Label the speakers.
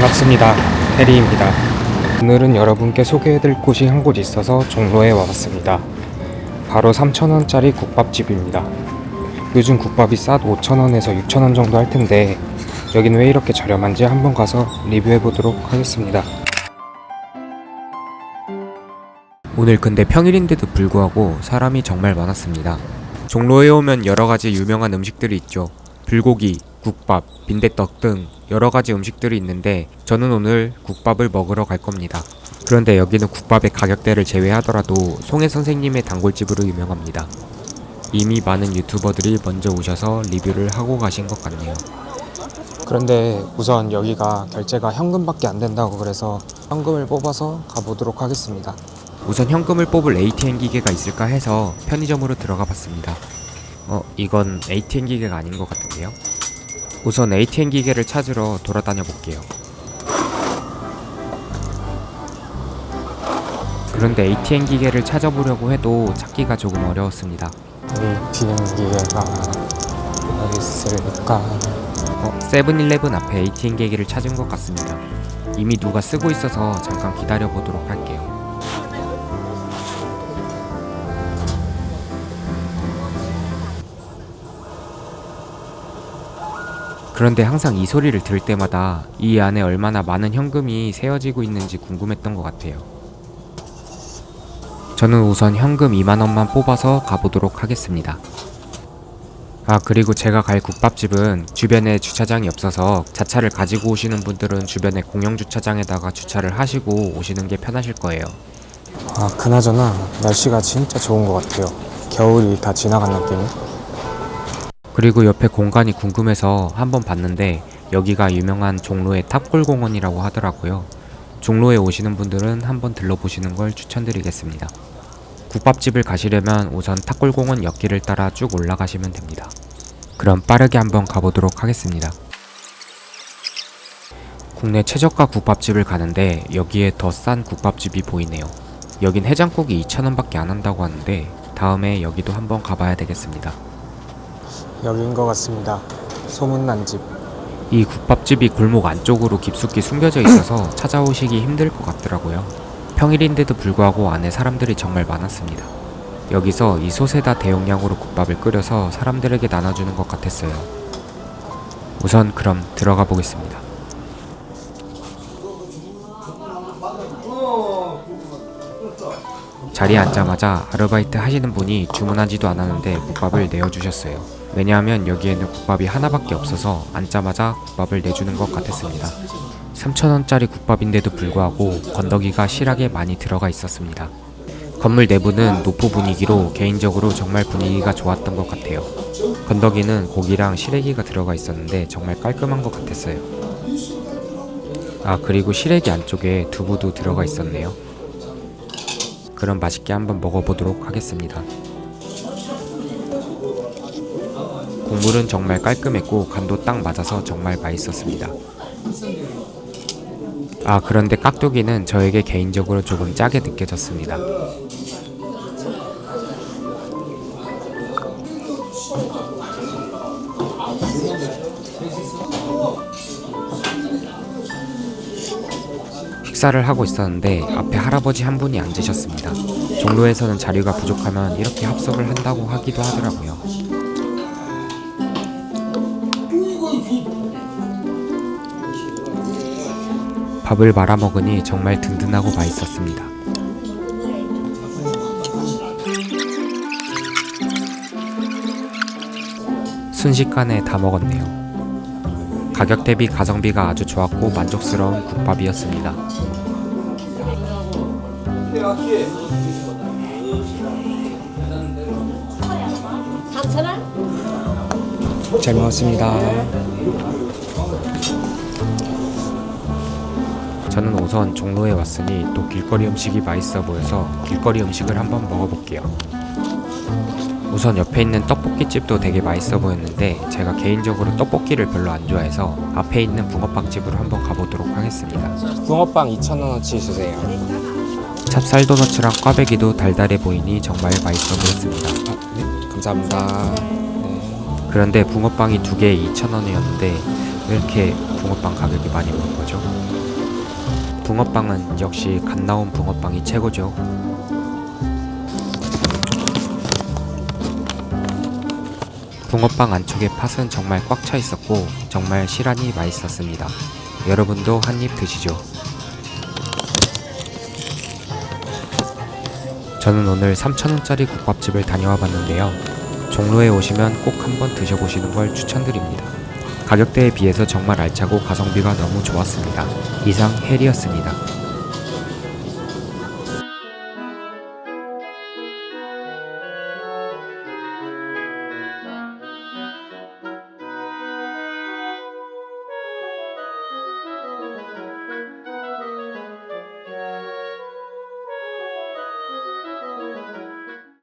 Speaker 1: 반갑습니다. 해리입니다. 오늘은 여러분께 소개해드릴 곳이 한 곳 있어서 종로에 와봤습니다. 바로 3,000원짜리 국밥집입니다. 요즘 국밥이 싼 5,000원에서 6,000원 정도 할 텐데 여긴 왜 이렇게 저렴한지 한번 가서 리뷰해보도록 하겠습니다. 오늘 근데 평일인데도 불구하고 사람이 정말 많았습니다. 종로에 오면 여러 가지 유명한 음식들이 있죠. 불고기, 국밥, 빈대떡 등 여러 가지 음식들이 있는데 저는 오늘 국밥을 먹으러 갈 겁니다. 그런데 여기는 국밥의 가격대를 제외하더라도 송혜 선생님의 단골집으로 유명합니다. 이미 많은 유튜버들이 먼저 오셔서 리뷰를 하고 가신 것 같네요. 그런데 우선 여기가 결제가 현금밖에 안 된다고 그래서 현금을 뽑아서 가보도록 하겠습니다. 우선 현금을 뽑을 ATM 기계가 있을까 해서 편의점으로 들어가 봤습니다. 어, 이건 ATM 기계가 아닌 것 같은데요? 우선 ATM 기계를 찾으러 돌아다녀 볼게요. 그런데 ATM 기계를 찾아보려고 해도 찾기가 조금 어려웠습니다. ATM 기계가 어디 있을까? 어, 세븐일레븐 앞에 ATM 기계를 찾은 것 같습니다. 이미 누가 쓰고 있어서 잠깐 기다려 보도록 할게요. 그런데 항상 이 소리를 들을 때마다 이 안에 얼마나 많은 현금이 세어지고 있는지 궁금했던 것 같아요. 저는 우선 현금 2만원만 뽑아서 가보도록 하겠습니다. 아, 그리고 제가 갈 국밥집은 주변에 주차장이 없어서 자차를 가지고 오시는 분들은 주변에 공영주차장에다가 주차를 하시고 오시는 게 편하실 거예요.
Speaker 2: 아 그나저나 날씨가 진짜 좋은 것 같아요 겨울이 다 지나간 느낌이
Speaker 1: 그리고 옆에 공간이 궁금해서 한번 봤는데 여기가 유명한 종로의 탑골공원이라고 하더라고요. 종로에 오시는 분들은 한번 들러보시는 걸 추천드리겠습니다. 국밥집을 가시려면 우선 탑골공원 옆길을 따라 쭉 올라가시면 됩니다. 그럼 빠르게 한번 가보도록 하겠습니다. 국내 최저가 국밥집을 가는데 여기에 더 싼 국밥집이 보이네요. 여긴 해장국이 2,000원밖에 안 한다고 하는데 다음에 여기도 한번 가봐야 되겠습니다.
Speaker 2: 여기인 것 같습니다 소문난 집
Speaker 1: 이 국밥집이 골목 안쪽으로 깊숙이 숨겨져 있어서 찾아오시기 힘들 것 같더라고요. 평일인데도 불구하고 안에 사람들이 정말 많았습니다. 여기서 이 솥에다 대용량으로 국밥을 끓여서 사람들에게 나눠주는 것 같았어요. 우선 그럼 들어가 보겠습니다. 자리에 앉자마자 아르바이트 하시는 분이 주문하지도 않았는데 국밥을 내어주셨어요. 왜냐하면 여기에는 국밥이 하나밖에 없어서 앉자마자 국밥을 내주는 것 같았습니다. 3,000원짜리 국밥인데도 불구하고 건더기가 실하게 많이 들어가 있었습니다. 건물 내부는 노포 분위기로 개인적으로 정말 분위기가 좋았던 것 같아요. 건더기는 고기랑 시래기가 들어가 있었는데 정말 깔끔한 것 같았어요. 아, 그리고 시래기 안쪽에 두부도 들어가 있었네요. 그럼 맛있게 한번 먹어보도록 하겠습니다. 국물은 정말 깔끔했고 간도 딱 맞아서 정말 맛있었습니다. 아 그런데 깍두기는 저에게 개인적으로 조금 짜게 느껴졌습니다. 식사를 하고 있었는데 앞에 할아버지 한 분이 앉으셨습니다. 종로에서는 자리가 부족하면 이렇게 합석을 한다고 하기도 하더라고요. 밥을 말아 먹으니 정말 든든하고 맛있었습니다. 순식간에 다 먹었네요. 가격 대비 가성비가 아주 좋았고 만족스러운 국밥이었습니다. 잘 먹었습니다. 저는 우선 종로에 왔으니 또 길거리 음식이 맛있어 보여서 길거리 음식을 한번 먹어볼게요. 우선 옆에 있는 떡볶이집도 되게 맛있어 보였는데 제가 개인적으로 떡볶이를 별로 안 좋아해서 앞에 있는 붕어빵집으로 한번 가보도록 하겠습니다.
Speaker 2: 붕어빵 2,000원어치 주세요
Speaker 1: 찹쌀 도너츠랑 꽈배기도 달달해 보이니 정말 맛있어 보였습니다.
Speaker 2: 아, 네 감사합니다 네.
Speaker 1: 그런데 붕어빵이 두 개에 2,000원이었는데 왜 이렇게 붕어빵 가격이 많이 오른 거죠? 붕어빵은 역시 갓 나온 붕어빵이 최고죠. 붕어빵 안쪽에 팥은 정말 꽉 차 있었고 정말 실하니 맛있었습니다. 여러분도 한 입 드시죠. 저는 오늘 3,000원짜리 국밥집을 다녀와 봤는데요. 종로에 오시면 꼭 한번 드셔보시는 걸 추천드립니다. 가격대에 비해서 정말 알차고 가성비가 너무 좋았습니다. 이상 헬이었습니다.